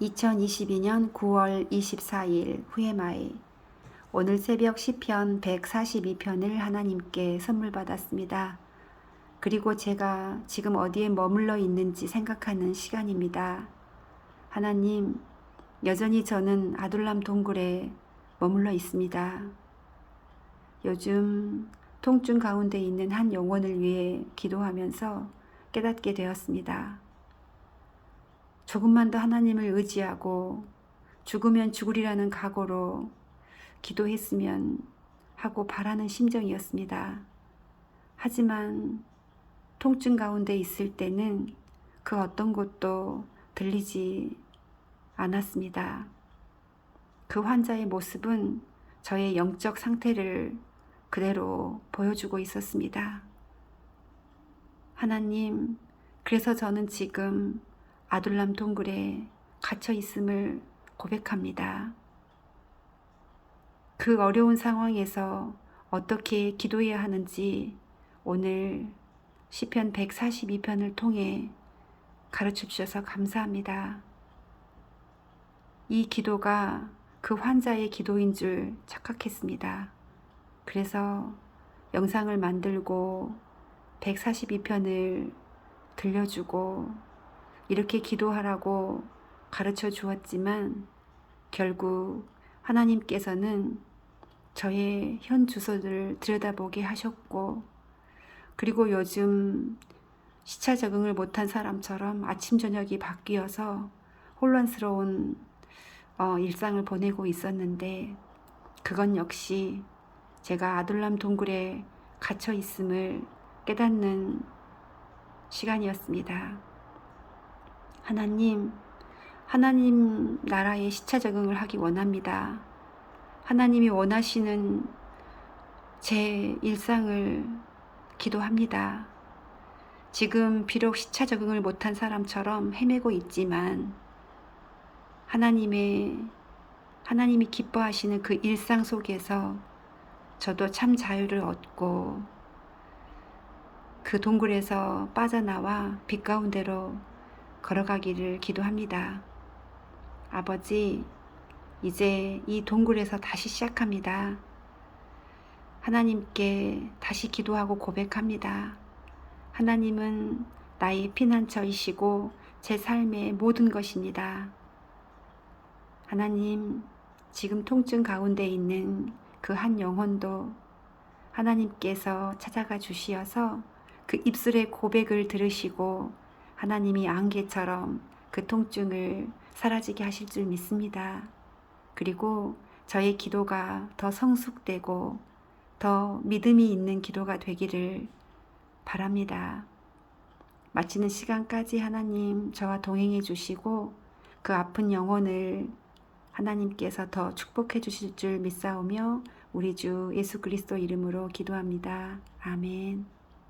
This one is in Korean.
2022년 9월 24일 후에마이 오늘 새벽 시편 142편을 하나님께 선물 받았습니다. 그리고 제가 지금 어디에 머물러 있는지 생각하는 시간입니다. 하나님, 여전히 저는 아둘람 동굴에 머물러 있습니다. 요즘 통증 가운데 있는 한 영혼을 위해 기도하면서 깨닫게 되었습니다. 조금만 더 하나님을 의지하고 죽으면 죽으리라는 각오로 기도했으면 하고 바라는 심정이었습니다. 하지만 통증 가운데 있을 때는 그 어떤 것도 들리지 않았습니다. 그 환자의 모습은 저의 영적 상태를 그대로 보여주고 있었습니다. 하나님, 그래서 저는 지금 아둘람 동굴에 갇혀 있음을 고백합니다. 그 어려운 상황에서 어떻게 기도해야 하는지 오늘 시편 142편을 통해 가르쳐 주셔서 감사합니다. 이 기도가 그 환자의 기도인 줄 착각했습니다. 그래서 영상을 만들고 142편을 들려주고 이렇게 기도하라고 가르쳐 주었지만 결국 하나님께서는 저의 현 주소를 들여다보게 하셨고 그리고 요즘 시차 적응을 못한 사람처럼 아침 저녁이 바뀌어서 혼란스러운 어, 일상을 보내고 있었는데 그건 역시 제가 아둘람 동굴에 갇혀 있음을 깨닫는 시간이었습니다. 하나님, 하나님 나라에 시차 적응을 하기 원합니다. 하나님이 원하시는 제 일상을 기도합니다. 지금 비록 시차 적응을 못한 사람처럼 헤매고 있지만 하나님의 하나님이 기뻐하시는 그 일상 속에서 저도 참 자유를 얻고 그 동굴에서 빠져나와 빛 가운데로 걸어가기를 기도합니다. 아버지, 이제 이 동굴에서 다시 시작합니다. 하나님께 다시 기도하고 고백합니다. 하나님은 나의 피난처이시고 제 삶의 모든 것입니다. 하나님, 지금 통증 가운데 있는 그 한 영혼도 하나님께서 찾아가 주시어서 그 입술의 고백을 들으시고 하나님이 안개처럼 그 통증을 사라지게 하실 줄 믿습니다. 그리고 저의 기도가 더 성숙되고 더 믿음이 있는 기도가 되기를 바랍니다. 마치는 시간까지 하나님 저와 동행해 주시고 그 아픈 영혼을 하나님께서 더 축복해 주실 줄 믿사오며 우리 주 예수 그리스도 이름으로 기도합니다. 아멘.